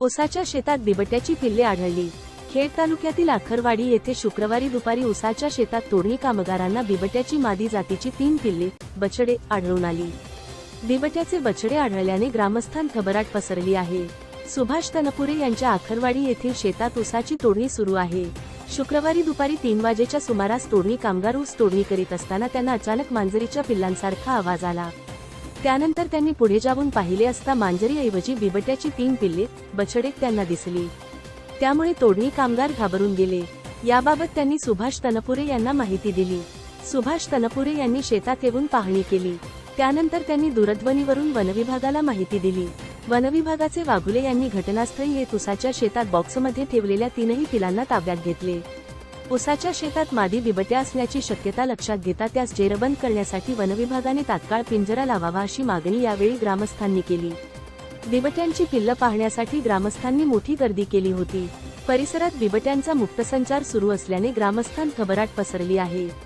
उसाच्या शेतात बिबट्याची पिल्ले आढळली. खेड तालुक्यातील आखरवाडी येथे शुक्रवारी दुपारी उसाच्या शेतात तोडणी कामगारांना बिबट्याची मादी जातीची तीन पिल्ले बछडे आढळून आली. बिबट्याचे बछडे आढळल्याने ग्रामस्थान खबराट पसरली आहे. सुभाष तनपुरे यांच्या आखरवाडी येथील शेतात उसाची तोडणी सुरू आहे. शुक्रवारी दुपारी तीन वाजेच्या सुमारास तोडणी कामगार ऊस तोडणी करीत असताना त्यांना अचानक मांजरीच्या पिल्लांसारखा आवाज आला. त्यानंतर त्यांनी पुढे जाऊन पाहिले असता मांजरीऐवजी बिबट्याची तीन पिल्ले बछडे त्यांना दिसली. त्यामुळे तोडणी कामगार घाबरून गेले. याबाबत त्यांनी सुभाष तनपुरे यांना माहिती दिली. सुभाष तनपुरे यांनी शेतात येऊन पाहणी केली. त्यानंतर त्यांनी दूरध्वनीवरून वनविभागाला माहिती दिली. वनविभागाचे वाघुले यांनी घटनास्थळी हे तुसाच्या शेतात बॉक्समध्ये ठेवलेल्या तीनही पिलांना ताब्यात घेतले. उसाच्या शेतात मादी बिबट्या असण्याची शक्यता लक्षात घेता त्यास जेरबंद करण्यासाठी वनविभागाने तात्काळ पिंजरा लावावा अशी मागणी यावेळी ग्रामस्थांनी केली. बिबट्यांची पिल्लं पाहण्यासाठी ग्रामस्थांनी मोठी गर्दी केली होती. परिसरात बिबट्यांचा मुक्त संचार सुरू असल्याने ग्रामस्थान खबराट पसरली आहे.